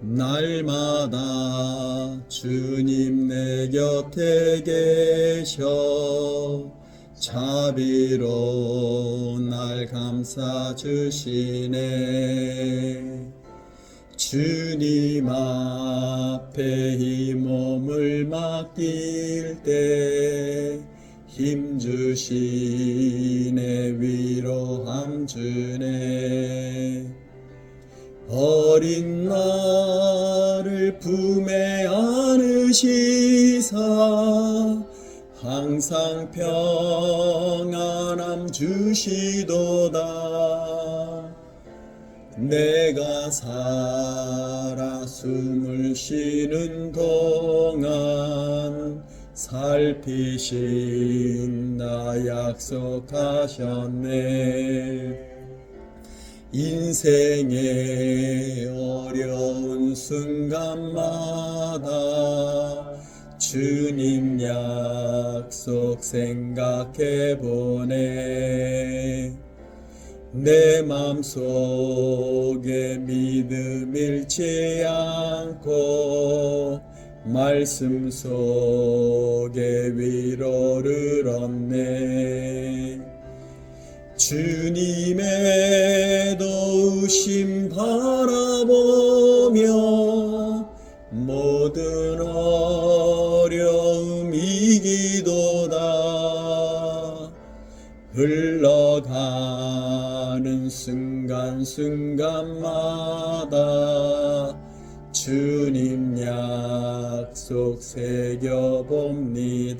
날마다 주님 내 곁에 계셔. 자비로 날 감싸 주시네. 주님 앞에 이 몸을 맡길 때 힘주시네. 위로함 주네. 어린 품에 안으시사 항상 평안함 주시도다. 내가 살아 숨을 쉬는 동안 살피신다 약속하셨네. 인생의 순간마다 주님 약속 생각해 보네 내 맘속에 믿음 잃지 않고 말씀 속에 위로를 얻네. 주님의 도우심 바라보며 모든 어려움 이기도다 흘러가는 순간순간마다 주님 약속 새겨봅니다.